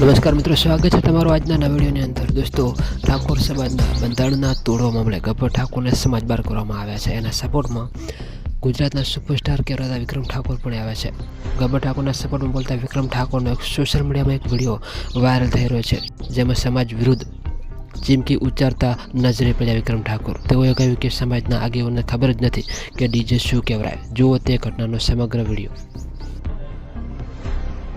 નમસ્કાર મિત્રો, સ્વાગત છે તમારું આજના નવા વિડીયોની અંદર. દોસ્તો, ઠાકોર સમાજના બંધારણના તોડવા મામલે ગબ્બર ઠાકોરને સમાજ બહાર કરવામાં આવ્યા છે. એના સપોર્ટમાં ગુજરાતના સુપરસ્ટાર કહેવાતા વિક્રમ ઠાકોર પણ આવ્યા છે. ગબ્બર ઠાકોરના સપોર્ટમાં બોલતા વિક્રમ ઠાકોરનો એક સોશિયલ મીડિયામાં એક વીડિયો વાયરલ થઈ રહ્યો છે, જેમાં સમાજ વિરુદ્ધ ચીમકી ઉચ્ચારતા નજરે પડ્યા વિક્રમ ઠાકોર. તેઓએ કહ્યું કે સમાજના આગેવાનને ખબર જ નથી કે ડીજે શું કહેવાય જુઓ તે ઘટનાનો સમગ્ર વીડિયો.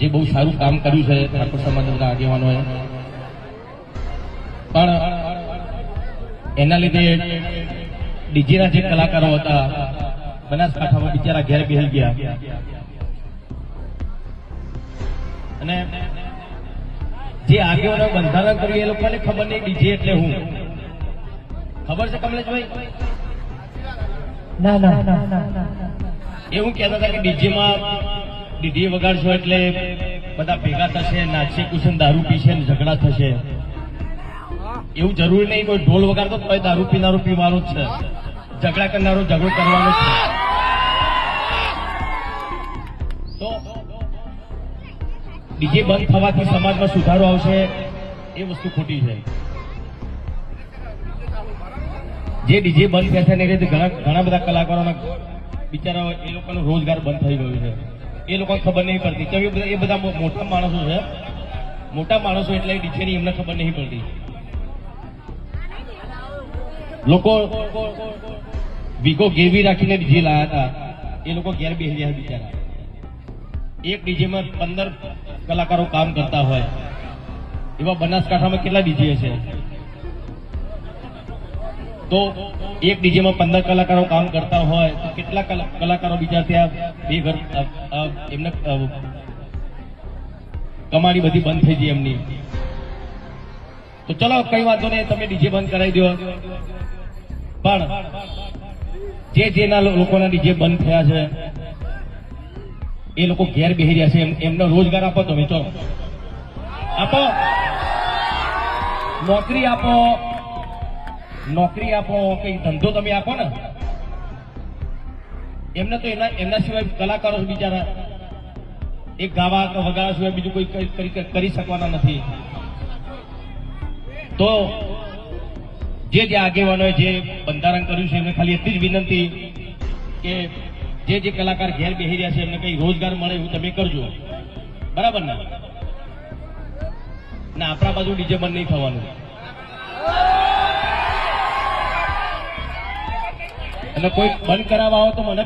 જે બહુ સારું કામ કર્યું છે ઠાકોર સમાજના બધા આગેવાનોએ. પણ એના લીધે ડીજેના જે કલાકારો હતા બનાસકાંઠામાં બિચારા ઘેર બેસી ગયા. અને જે આગેવાનો બંધારણ કર્યું એ લોકોને ખબર નહીં ડીજે એટલે હું. ખબર છે કમલેશભાઈ? ના ના ના. એવું કહેતા હતા કે ડીજેમાં ડીજે વગાડશો એટલે બધા ભેગા થશે, નાચશે કુશે ને દારૂ પીશે ને ઝઘડા થશે. એવું જરૂરી નહીં કોઈ ઢોલ વગાડતો તો દારૂ પીનારો પીવાનો જ છે. ઝઘડા કરનારો ઝઘડો કરવાનો છે. તો ડીજે બંધ થવાથી સમાજમાં સુધારો આવશે એ વસ્તુ ખોટી છે. જે ડીજે બંધ થશે ને એ રીતે ઘણા ઘણા બધા કલાકારોના બિચારા એ લોકોનો રોજગાર બંધ થઈ ગયો છે. એ લોકોને ખબર નહીં પડતી. કેમ એ બધા મોટા માણસો છે. મોટા માણસો એટલે ડીજેની એમને ખબર નહીં પડતી. લોકો વીગો ગેરવી રાખીને ડીજે લાયા હતા. એ લોકો ઘેર બેસી બિચારા. એક ડીજેમાં પંદર કલાકારો કામ કરતા હોય. એવા બનાસકાંઠામાં કેટલા ડીજે છે? તો એક ડીજેમાં પંદર કલાકારો કામ કરતા હોય, તો કેટલા કલા- કલાકારો બીજા ત્યાં એમને કમાડી બધી બંધ થઈ ગઈ એમની. તો ચલો, કઈ વાંધો નહીં, તમે ડીજે બંધ કરાવી દો. પણ જે, જેના લોકોના ડીજે બંધ થયા છે, એ લોકો ઘેર બેસી રહ્યા છે. એમ- એમનો રોજગાર આપો તમે, ચલો. આપો. નોકરી આપો. નોકરી આપો, કઈ ધંધો તમે આપો ને. એમને તો એના એમના સિવાય કલાકારો બિચારા. એક ગાવા કે વગાડવા સિવાય બીજું કોઈ કરી- શકવાના નથી. તો જે જે આગેવાનોએ જે બંધારણ કર્યું છે, એમને ખાલી એટલી જ વિનંતી કે જે જે કલાકાર ઘેર બેસી રહ્યા છે, એમને કઈ રોજગાર મળે એવું તમે કરજો. બરાબર ના, આપણા બાજુ ડીજે બંધ નહીં થવાનું. અને કોઈ બંધ કરાવવા આવો તો મને